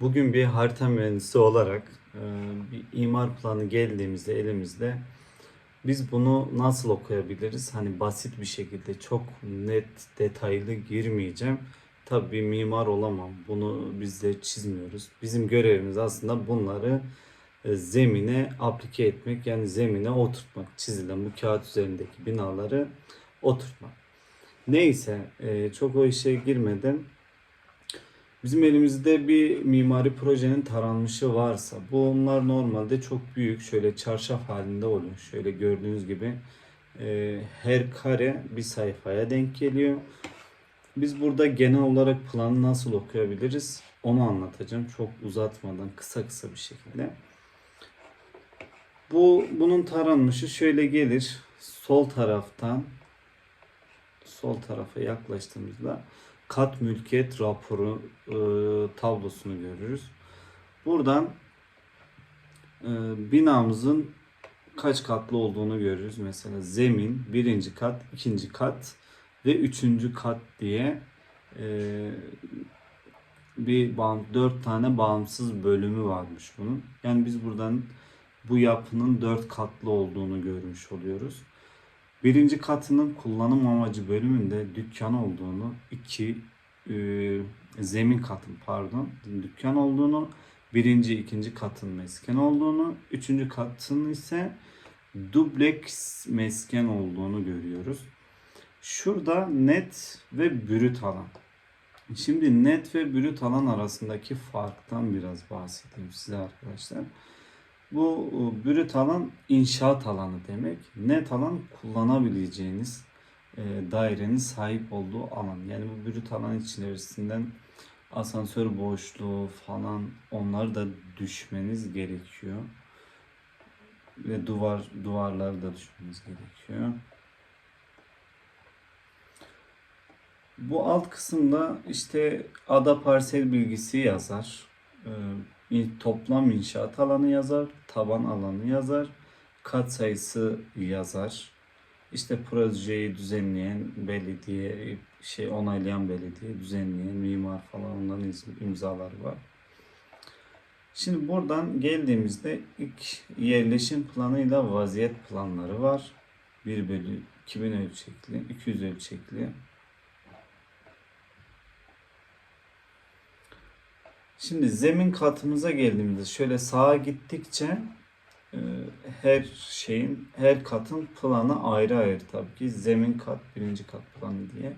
Bugün bir harita mühendisi olarak e, bir imar planı geldiğimizde elimizde biz bunu nasıl okuyabiliriz? Hani basit bir şekilde çok net detaylı girmeyeceğim. Tabii bir mimar olamam. Bunu biz de çizmiyoruz. Bizim görevimiz aslında bunları e, zemine aplike etmek yani zemine oturtmak. Çizilen bu kağıt üzerindeki binaları oturtmak. Neyse e, çok o işe girmeden Bizim elimizde bir mimari projenin taranmışı varsa bunlar normalde çok büyük şöyle çarşaf halinde oluyor. Şöyle gördüğünüz gibi e, her kare bir sayfaya denk geliyor. Biz burada genel olarak planı nasıl okuyabiliriz onu anlatacağım. Çok uzatmadan kısa kısa bir şekilde. Bu bunun taranmışı şöyle gelir. Sol taraftan sol tarafa yaklaştığımızda kat mülkiyet raporu e, tablosunu görürüz. Buradan e, binamızın kaç katlı olduğunu görürüz. Mesela zemin, birinci kat, ikinci kat ve üçüncü kat diye e, bir bağım, dört tane bağımsız bölümü varmış bunun. Yani biz buradan bu yapının dört katlı olduğunu görmüş oluyoruz. Birinci katının kullanım amacı bölümünde dükkan olduğunu, iki e, zemin katın pardon dükkan olduğunu, birinci ikinci katın mesken olduğunu, üçüncü katın ise dubleks mesken olduğunu görüyoruz. Şurada net ve brüt alan. Şimdi net ve brüt alan arasındaki farktan biraz bahsedeyim size arkadaşlar. Bu e, brüt alan inşaat alanı demek. Net alan kullanabileceğiniz e, dairenin sahip olduğu alan. Yani bu brüt alan içerisinden asansör boşluğu falan onları da düşmeniz gerekiyor. Ve duvar duvarları da düşmeniz gerekiyor. Bu alt kısımda işte ada parsel bilgisi yazar. İ- toplam inşaat alanı yazar, taban alanı yazar, kat sayısı yazar. İşte projeyi düzenleyen belediye, şey onaylayan belediye, düzenleyen mimar falan onların imzaları var. Şimdi buradan geldiğimizde ilk yerleşim planıyla vaziyet planları var. 1 bölü 2000 ölçekli, 200 ölçekli. Şimdi zemin katımıza geldiğimizde şöyle sağa gittikçe e, her şeyin, her katın planı ayrı ayrı tabii ki. Zemin kat, birinci kat planı diye.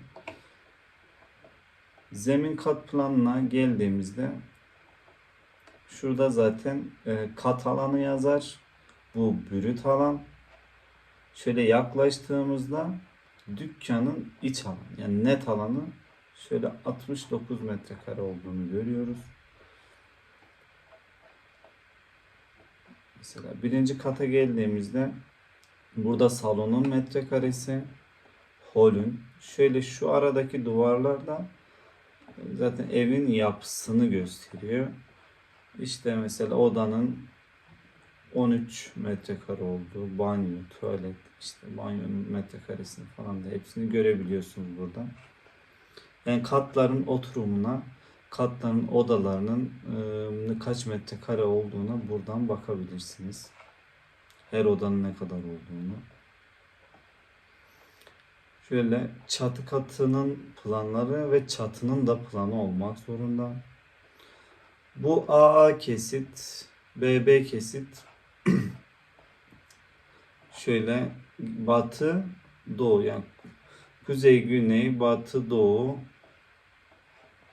Zemin kat planına geldiğimizde şurada zaten e, kat alanı yazar. Bu brüt alan. Şöyle yaklaştığımızda dükkanın iç alanı yani net alanı şöyle 69 metrekare olduğunu görüyoruz. Mesela birinci kata geldiğimizde burada salonun metrekaresi, holün, şöyle şu aradaki duvarlarda zaten evin yapısını gösteriyor. İşte mesela odanın 13 metrekare olduğu, banyo, tuvalet, işte banyonun metrekaresini falan da hepsini görebiliyorsunuz buradan. Yani katların oturumuna katların odalarının e, kaç metrekare olduğuna buradan bakabilirsiniz. Her odanın ne kadar olduğunu. Şöyle çatı katının planları ve çatının da planı olmak zorunda. Bu AA kesit, BB kesit şöyle batı doğu yani kuzey güney batı doğu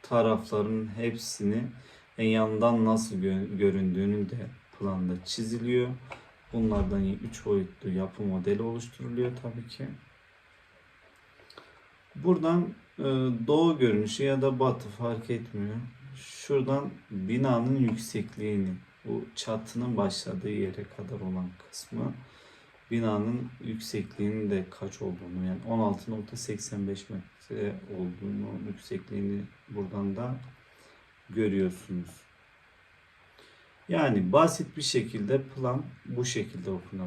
tarafların hepsini en yandan nasıl gö- göründüğünü de planda çiziliyor. Bunlardan 3 boyutlu yapı modeli oluşturuluyor tabii ki. Buradan e, doğu görünüşü ya da batı fark etmiyor. Şuradan binanın yüksekliğini, bu çatının başladığı yere kadar olan kısmı binanın yüksekliğinin de kaç olduğunu yani 16.85 metre olduğunu yüksekliğini buradan da görüyorsunuz. Yani basit bir şekilde plan bu şekilde okunabilir.